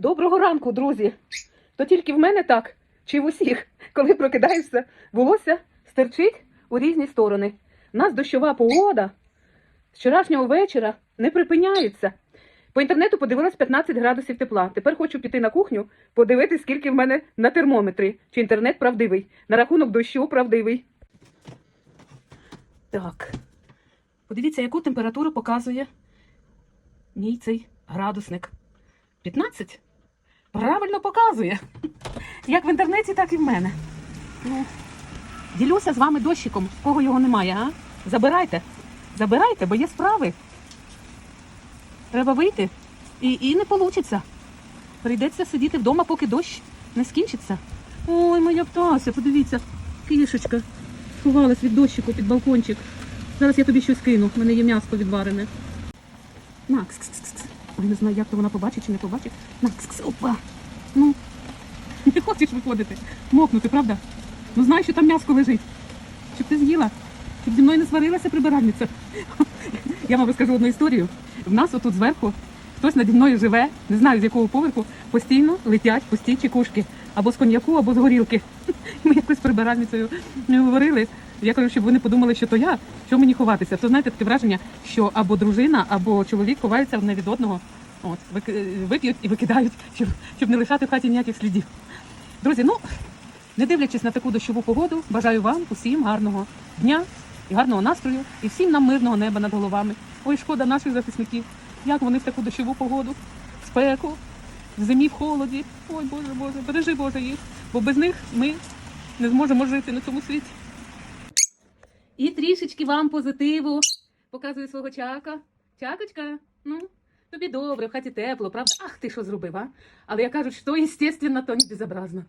Доброго ранку, друзі! То тільки в мене так, чи в усіх, коли прокидаєшся, волосся стерчить у різні сторони. У нас дощова погода з вчорашнього вечора не припиняється. По інтернету подивилась 15 градусів тепла. Тепер хочу піти на кухню, подивитись, скільки в мене на термометрі. Чи інтернет правдивий. На рахунок дощу правдивий. Так. Подивіться, яку температуру показує мій цей градусник. 15? Правильно показує. Як в інтернеті, так і в мене. Ну, ділюся з вами дощиком, в кого його немає, а? Забирайте. Забирайте, бо є справи. Треба вийти. І, і не вийде. Прийдеться сидіти вдома, поки дощ не скінчиться. Ой, моя птася, подивіться, кішечка. Сховалась від дощику під балкончик. Зараз я тобі щось кину. У мене є м'ясо відварене. На, кс Ой, не знаю, як то вона побачить чи не побачить. На, опа. Ну, не хочеш виходити. Мокнути, правда? Ну знаєш, що там м'яско лежить. Щоб ти з'їла. Щоб зі мною не сварилася прибиральниця. Я вам розкажу одну історію. В нас отут зверху хтось наді мною живе, не знаю з якого поверху, постійно летять пусті чекушки. Або з коньяку, або з горілки. Ми якось прибиральницею говорили. Я кажу, щоб вони подумали, що то я, що мені ховатися. То знаєте таке враження, що або дружина, або чоловік ховаються одне від одного. От, вик- вип'ють і викидають, щоб, щоб не лишати в хаті ніяких слідів. Друзі, ну не дивлячись на таку дощову погоду, бажаю вам усім гарного дня і гарного настрою, і всім нам мирного неба над головами. Ой, шкода наших захисників. Як вони в таку дощову погоду, в спеку, в зимі в холоді. Ой, Боже, Боже, бережи Боже їх, бо без них ми не зможемо жити на цьому світі. І трішечки вам позитиву. Показую свого чака. Чакочка, ну, тобі добре, в хаті тепло, правда? Ах, ти що зробив, а? Але я кажу, що естественно, то не безобразно.